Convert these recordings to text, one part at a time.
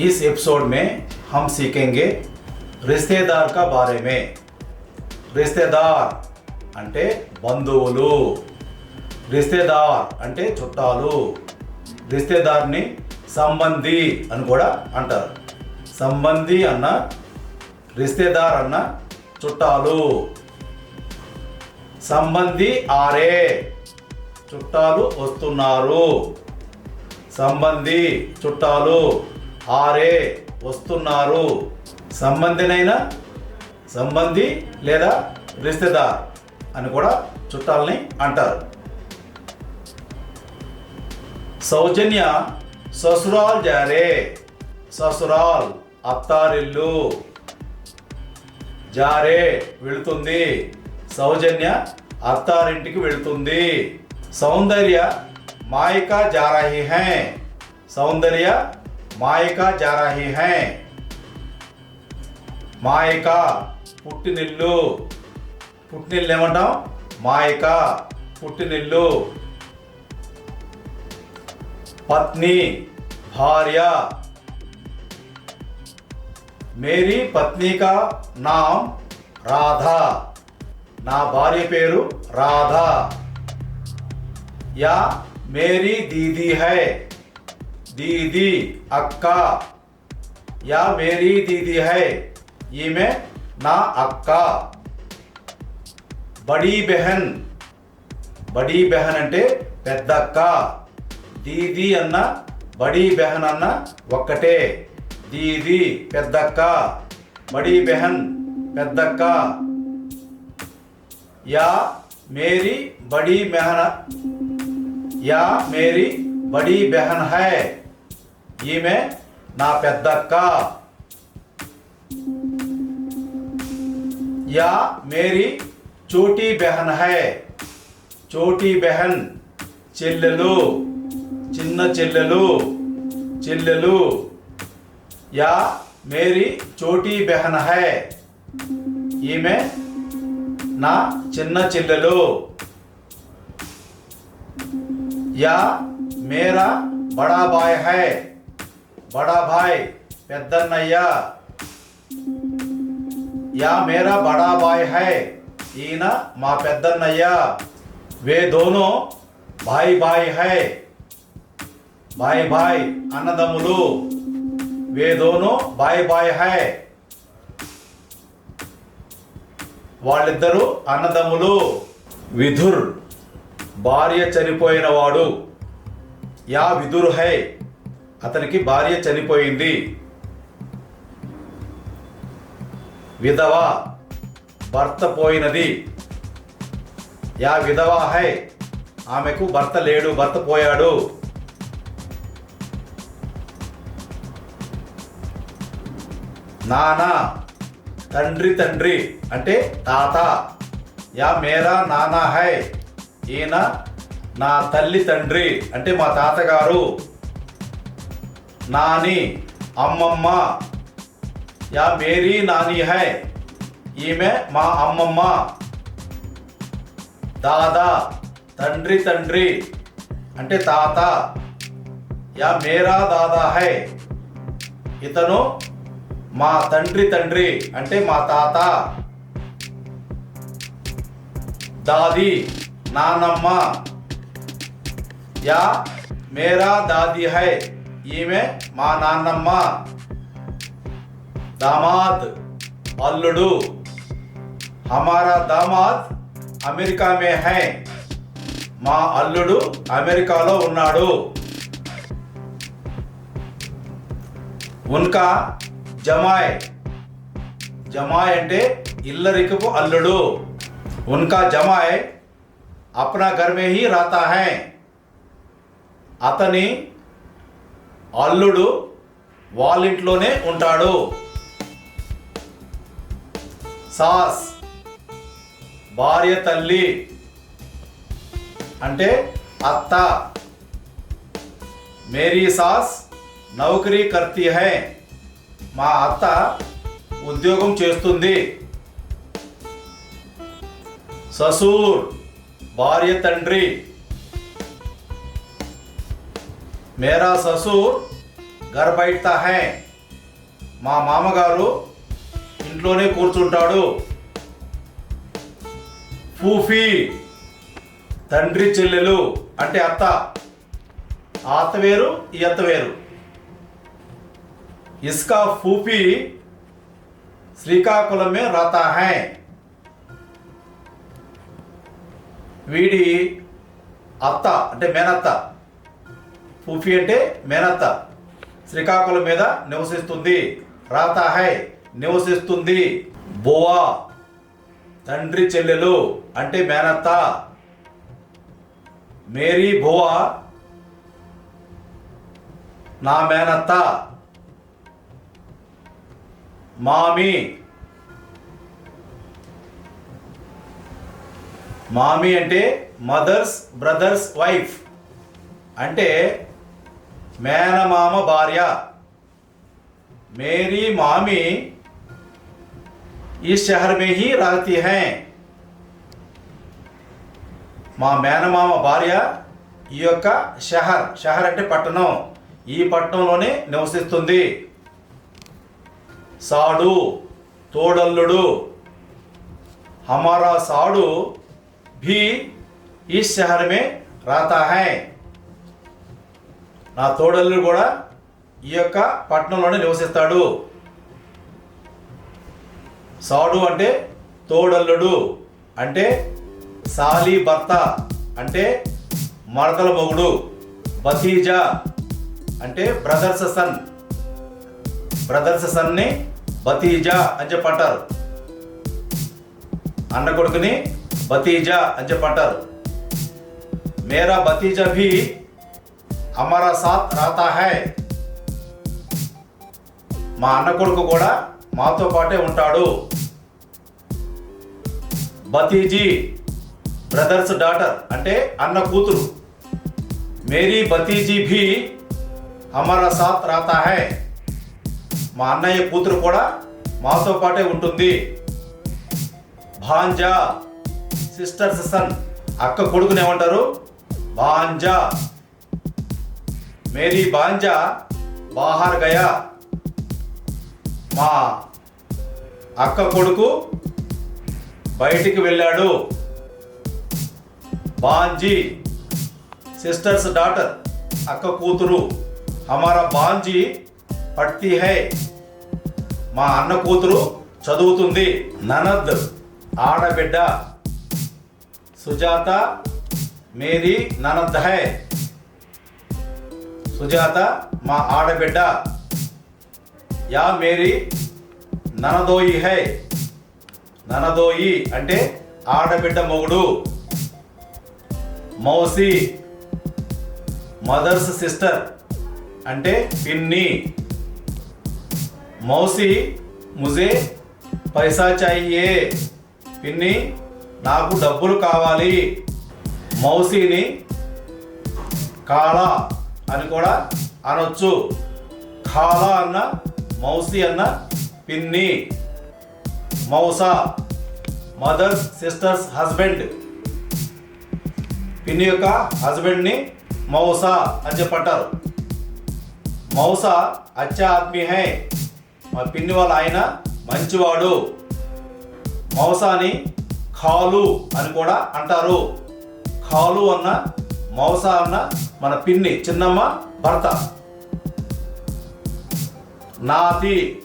इस एपिसोड में हम सीखेंगे रिश्तेदार का बारे में రిస్తేదార్ అంటే బంధువులు రిస్తేదార్ అంటే చుట్టాలు రిస్తేదార్ని సంబంధి అని కూడా అంటారు సంబంధి అన్న రిస్తేదార్ అన్న చుట్టాలు సంబంధి ఆరే చుట్టాలు వస్తున్నారు సంబంధి చుట్టాలు ఆరే వస్తున్నారు. సంబంధినైనా సంబంధి లేదా రిస్తేదార్ అని కూడా చుట్టాలని అంటారు. సౌజన్య ససురాల్ జారే. ససురాల్ అత్తారిల్లు. జారే వెళుతుంది. సౌజన్య అత్తారింటికి వెళుతుంది. సౌందర్య మాయకా జారాహి హై. సౌందర్య మాయిక జారాహి హై మాయిక పుట్టినిల్లు పుట్టినిల్లు ఏమంటాం మాయిక పుట్టినిల్లు పత్ని భార్య మేరీ పత్ని కా నామ్ రాధా నా భార్య పేరు రాధా యా మేరీ దీదీ హై దీదీ అక్క యా మేరీ దీదీ హై ఈమె నా అక్క బడీ బెహన్ బడీ బెహన్ అంటే పెద్దక్క దీదీ అన్న బడీ బెహన్ అన్న ఒక్కటే దీదీ పెద్దక్క బడీ బెహన్ పెద్దక్క యా మేరీ బడీ బెహన యా మేరీ బడీ బెహన్ హై ఈమె నా పెద్దక్క या मेरी छोटी बहन है छोटी बहन చెల్లెలు చిన్న చెల్లెలు చెల్లెలు యా మేరీ చోటీ బెహన్ హై ఈమె నా చిన్న చెల్లెలు యా మేరా బడా బాయ్ హై బడా భాయ్ పెద్దన్నయ్య. యా మేరా బడా బాయ్ హై ఈయన మా పెద్దన్నయ్య. వే దోనో భాయ్ భాయ్ హై. భాయ్ భాయ్ అన్నదమ్ములు. వే దోనో భాయ్ భాయ్ హై. వాళ్ళిద్దరూ అన్నదమ్ములు. విధుర్ భార్య చనిపోయిన వాడు యా విధుర్ హై. అతనికి భార్య చనిపోయింది. విధవ భర్త పోయినది. యా విధవా హై ఆమెకు భర్త లేడు భర్త పోయాడు. నానా తండ్రి తండ్రి అంటే తాత. యా మేరా నానా హై ఈయన నా తల్లి తండ్రి అంటే మా తాతగారు. నాని అమ్మమ్మ. యా మేరీ నాని హై. ఈమె మా అమ్మమ్మ. దాదా తండ్రి తండ్రి. అంటే తాత. యా మేరా దాదా హై. ఇతను మా తండ్రి తండ్రి. అంటే మా తాత. దాది నానమ్మ. యా మేరా దాది హై. ఈమె మా నాన్నమ్మ. దామాద్ అల్లుడు. హమారా దామాద్ అమెరికా మే హై. మా అల్లుడు అమెరికాలో ఉన్నాడు. ఉన్కా జమాయ్. జమాయ్ అంటే ఇల్లరికపు అల్లుడు. ఉన్కా జమాయ్ అప్నా ఘర్ మే హీ రాతా హై. అతని అల్లుడు వాళ్ళింట్లోనే ఉంటాడు. సాస్ భార్య తల్లి అంటే అత్త. మేరీ సాస్ నౌకరీ కర్తీ హై. మా అత్త ఉద్యోగం చేస్తుంది. ససూర్ భార్య తండ్రి. మేరా ససూర్ గర్ బయట హై మా మామగారు ఇంట్లోనే కూర్చుంటాడు ఫూఫీ తండ్రి చెల్లెలు అంటే అత్త ఆ అత్త వేరు ఈ అత్త వేరు ఇస్కా ఫూఫీ శ్రీకాకుళమే రత హై। వీడి అత్త అంటే మేనత్త। ఫూఫీ అంటే మేనత్త. శ్రీకాకుళం మీద నివసిస్తుంది. రాతాహై నివసిస్తుంది. బోవా తండ్రి చెల్లెలు అంటే మేనత్త. మేరీ బోవా నా మేనత్త. మామి. మామి అంటే మదర్స్ బ్రదర్స్ వైఫ్. అంటే మేనమామ భార్య. మేరీ మామి ఈ షహర్ మే హీ రహతి హై. మా మేనమామ భార్య ఈ యొక్క షహర్ షహర్ అంటే పట్టణం. ఈ పట్టణంలోనే నివసిస్తుంది. సాడు తోడల్లుడు హమారా సాడు భీ ఈ షహర్ మే రాతా హై. నా తోడల్లు కూడా ఈ యొక్క పట్టణంలోనే నివసిస్తాడు. సాడు అంటే తోడల్లుడు అంటే సాలి భర్త అంటే మరదల మొగుడు భతీజా అంటే బ్రదర్స్ సన్. బ్రదర్స్ సన్ని భతీజా అని చెప్పంటారు అన్న కొడుకుని భతీజా అని చెప్పంటారు మేరా భతీజా భీ హమారా సాత్ రాతా హై మా అన్న కొడుకు కూడా మాతో పాటే ఉంటాడు. భతీజీ బ్రదర్స్ డాటర్ అంటే అన్న కూతురు. మేరీ భతీజీ భీ హమారా సాత్ రాతా హై. మా అన్నయ్య కూతురు కూడా మాతో పాటే ఉంటుంది. భాంజా సిస్టర్స్ సన్ అక్క కొడుకునేమంటారు భాంజా. మేరీ బాంజా బాహార్ గయా. మా అక్క కొడుకు బయటికి వెళ్ళాడు. బాంజీ సిస్టర్స్ డాటర్ అక్క కూతురు. హమారా బాంజీ పట్టి హై. మా అన్న కూతురు చదువుతుంది. ననద్ ఆడబిడ్డ. సుజాత మేరీ ననద్ హై. సుజాత మా ఆడబిడ్డ. యా మేరీ. ననదోయి హై. ననదోయి అంటే ఆడబిడ్డ మొగుడు. మౌసి. మదర్స్ సిస్టర్ అంటే పిన్ని. మౌసి ముజే పైసా చాయియే. పిన్ని నాకు డబ్బులు కావాలి. మౌసిని కాలా అని కూడా అనొచ్చు. ఖాలా అన్న మౌసి అన్న పిన్ని మౌసా మదర్స్ సిస్టర్స్ హస్బెండ్. పిన్ని యొక్క హస్బెండ్ని మౌసా అని చెప్పంటారు. మౌసా అచ్చా ఆద్మీ మా పిన్ని వాళ్ళ ఆయన మంచివాడు. మౌసాని ఖాలు అని కూడా అంటారు. ఖాలు అన్న మౌస అన్న మన పిన్ని చిన్నమ్మ భర్త. నాతి.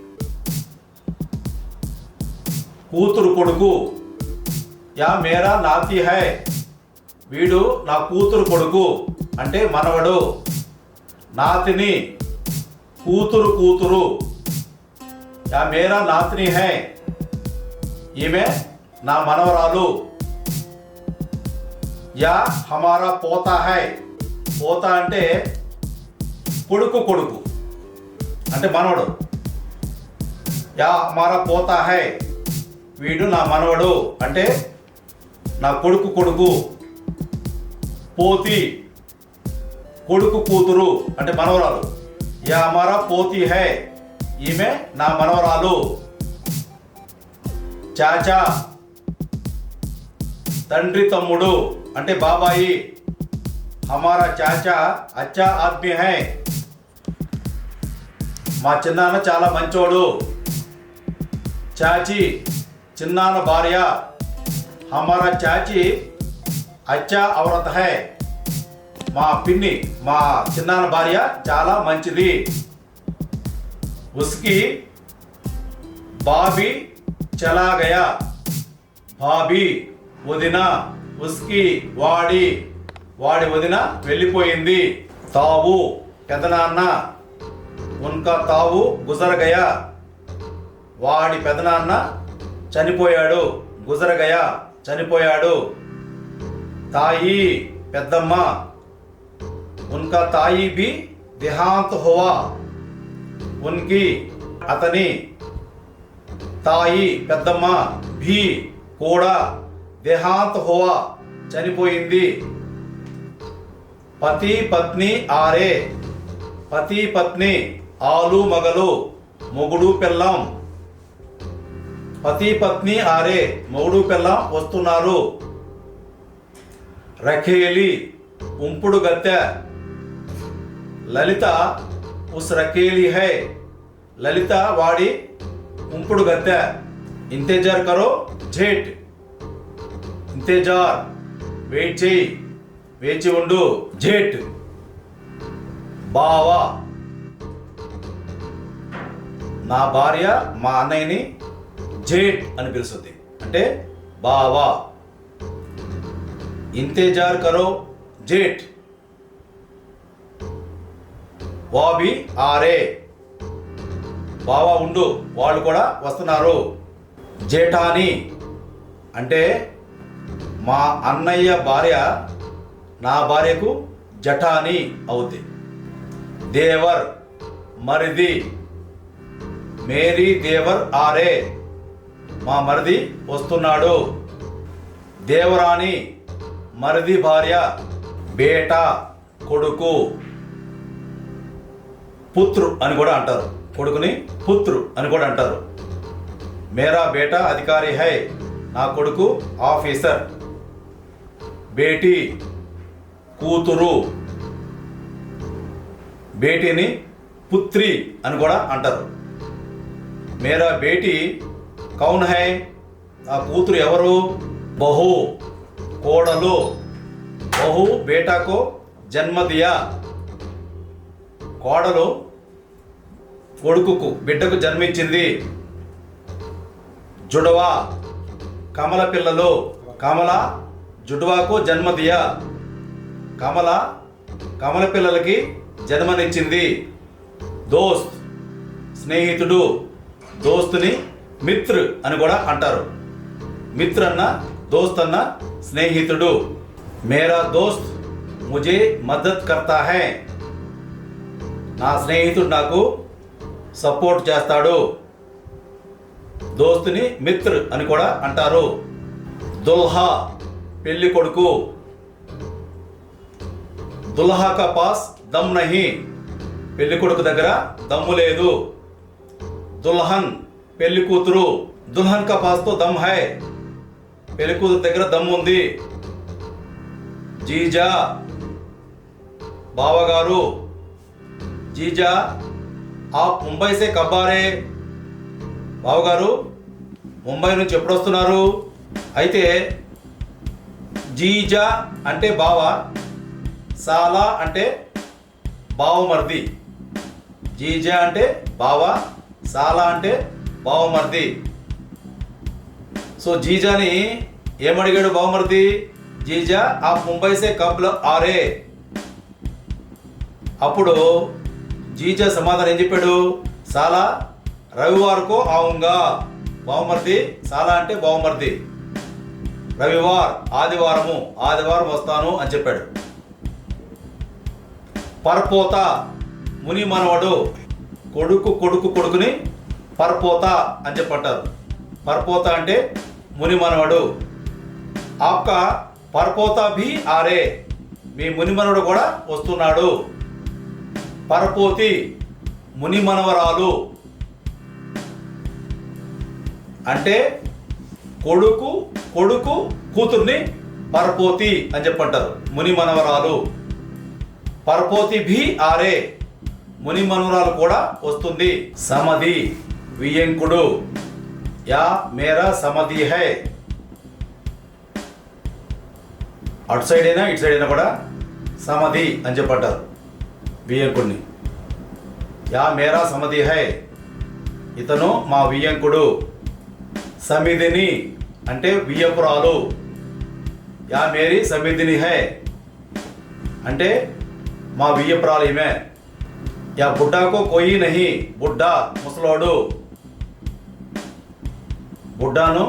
కూతురు కొడుకు. యా మేరా నాతి హై. వీడు నా కూతురు కొడుకు అంటే మనవడు. నాతిని కూతురు కూతురు. యా మేరా నాతిని హై. ఈమె నా మనవరాలు. యా హమారా పోతా హై. పోతా అంటే కొడుకు కొడుకు. అంటే మనవడు. యా హమారా పోతా హై. వీడు నా మనవడు. అంటే నా కొడుకు కొడుకు. పోతి. కొడుకు కూతురు. అంటే మనవరాలు. యా హమారా పోతి హై. ఈమె నా మనవరాలు. చాచా. తండ్రి తమ్ముడు అంటే బాబాయి. హమారా చాచా అచ్చా ఆద్మీ హై. మా చిన్నాన్న చాలా మంచోడు. చాచి చిన్నాన్న భార్య. హమారా చాచి అచ్చా అవరత హై. మా పిన్ని మా చిన్నాన్న భార్య చాలా మంచిది. ఉస్కి బాబీ చలాగయా. బాబీ వదిన ఉస్కి వాడి వాడి వదిన వెళ్ళిపోయింది. తావు పెదనాన్న ఉన్కా తావు గుజరగయ. వాడి పెదనాన్న చనిపోయాడు గుజరగయ చనిపోయాడు. తాయి పెద్దమ్మ ఉన్కా తాయి బి దేహాంత్ హోవా. ఉన్కి అతని తాయి పెద్దమ్మ భీ కూడా దేహాంత్ హోవా చనిపోయింది. పతి పత్ని ఆరే. పతి పత్ని ఆలు మగలు మొగుడు పెళ్ళం. పతి పత్ని ఆరే మొగుడు పెళ్ళం వస్తున్నారు. రఖేలి ఉంపుడు గత్తె లలిత ఉస్ రఖేలి హై. లలిత వాడి ఉంపుడు గత్తె ఇంతేజార్ కరో జేట్ ఇంతేజార్ వెయిట్ చేయి వేచి ఉండు. జేట్. బావా. నా భార్య మా అన్నయ్యని జేట్ అని పిలుస్తుంది. అంటే బావా. ఇంతేజార్ కరో జేట్. వాబి ఆరే. బావా ఉండు వాళ్ళు కూడా వస్తున్నారు. జేఠాని. అంటే మా అన్నయ్య భార్య నా భార్యకు జఠాని అవుద్ది దేవర్ మరిది. మేరీ దేవర్ ఆరే. మా మరిది వస్తున్నాడు. దేవరాణి మరిది భార్య బేట కొడుకు. పుత్రు అని కూడా అంటారు. కొడుకుని పుత్రు అని కూడా అంటారు. మేరా బేటా అధికారి హై. నా కొడుకు ఆఫీసర్. బేటీ కూతురు. బేటీని పుత్రి అని కూడా అంటారు. మేరా బేటీ కౌన్ హై? ఆ కూతురు ఎవరు? బహు కోడలు. బహు బేటాకు జన్మదియా. కోడలు కొడుకుకు బిడ్డకు జన్మించింది. జుడవా కమల పిల్లలు. కమల జుడవాకు జన్మదియ. కమల కమల పిల్లలకి జన్మనిచ్చింది. దోస్త్ స్నేహితుడు దోస్తుని మిత్ర్ అని కూడా అంటారు. మిత్ర్ అన్న దోస్త్ అన్న స్నేహితుడు. మేరా దోస్త్ ముజే మద్దత్ కర్తా హై. నా స్నేహితుడు నాకు సపోర్ట్ చేస్తాడు. దోస్తుని మిత్ర్ అని కూడా అంటారు. దుల్హా పెళ్ళి కొడుకు. దుల్హా పాస్ దమ్ నహి. పెళ్ళి కొడుకు దగ్గర దమ్ము లేదు. దుల్హన్ పెళ్ళి కూతురు. దుల్హన్ కా పాస్తో దమ్ హై. పెళ్ళి కూతురు దగ్గర దమ్ ఉంది. జీజా బావగారు. జీజా ఆ ముంబై సే కబ్బారే. బావగారు ముంబై నుంచి ఎప్పుడు వస్తున్నారు అయితే జీజా అంటే బావ సాలా అంటే బావమర్ది. జీజా అంటే బావ సాలా అంటే బావమర్ది. సో జీజాని ఏమడిగాడు బావమర్ది? జీజా ఆ ముంబైసే కప్లో ఆరే. అప్పుడు జీజా సమాధానం ఏం చెప్పాడు? సాలా రవివారకు ఆవుంగా. బావమర్ది సాలా అంటే బావమర్ది. రవివార్ ఆదివారము ఆదివారం వస్తాను అని చెప్పాడు. పర్పోత ముని మనవడు కొడుకు కొడుకు కొడుకుని పర్పోత అని చెప్పంటారు. పర్పోత అంటే ముని మనవడు. ఆప్క పర్పోత భీ ఆరే మీ ముని మనవడు కూడా వస్తున్నాడు. పరపోతి ముని మనవరాలు. అంటే కొడుకు కొడుకు కూతుర్ని పరపోతి అని చెప్పంటారు. ముని మనవరాలు. పరపోతి భీ ఆరే. ముని మనవరాలు కూడా వస్తుంది. సమధి వియంకుడు యా మేరా సమధి హై. అటు సైడ్ అయినా ఇటు సైడ్ అయినా కూడా సమధి అని చెప్పంటారు వియంకుడిని యా మేరా సమధి హై. ఇతను మా వియ్యంకుడు. సమిధిని అంటే వియ్యపురాలు యా మేరీ సమిధిని హై అంటే మా వియ్యపురాలు ఈమె యా బుడ్డాకో కొయ్యి నహి బుడ్డా ముసలోడు బుడ్డాను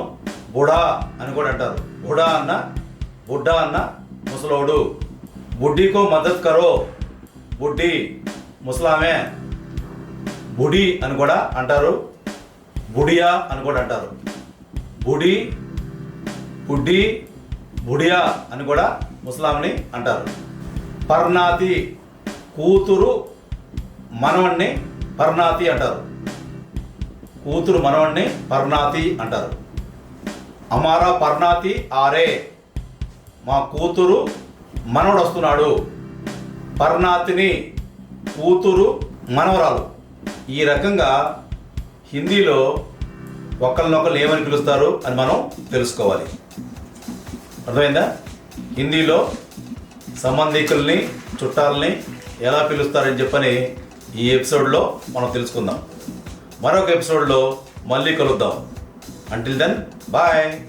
బుడా అని కూడా అంటారు బుడా అన్న బుడ్డా అన్న ముసలోడు బుడ్డీకో మద్దత్ కరో బుడ్డి ముసలామే బుడి అని కూడా అంటారు బుడియా అని కూడా అంటారు బుడి బుడ్డి బుడియా అని కూడా ముస్లాంని అంటారు. పర్ణాతి కూతురు మనవణ్ణి పర్ణాతి అంటారు. కూతురు మనవణ్ణి పర్ణాతి అంటారు. అమారా పర్ణాతి ఆరే మా కూతురు మనవడు వస్తున్నాడు పర్ణాతిని కూతురు మనవరాలు. ఈ రకంగా హిందీలో ఒకళ్ళనొకళ్ళు ఏమని పిలుస్తారు అని మనం తెలుసుకోవాలి. అర్థమైందా? హిందీలో సంబంధికుల్ని చుట్టాలని ఎలా పిలుస్తారని చెప్పని ఈ ఎపిసోడ్లో మనం తెలుసుకుందాం. మరొక ఎపిసోడ్లో మళ్ళీ కలుద్దాం. Until then bye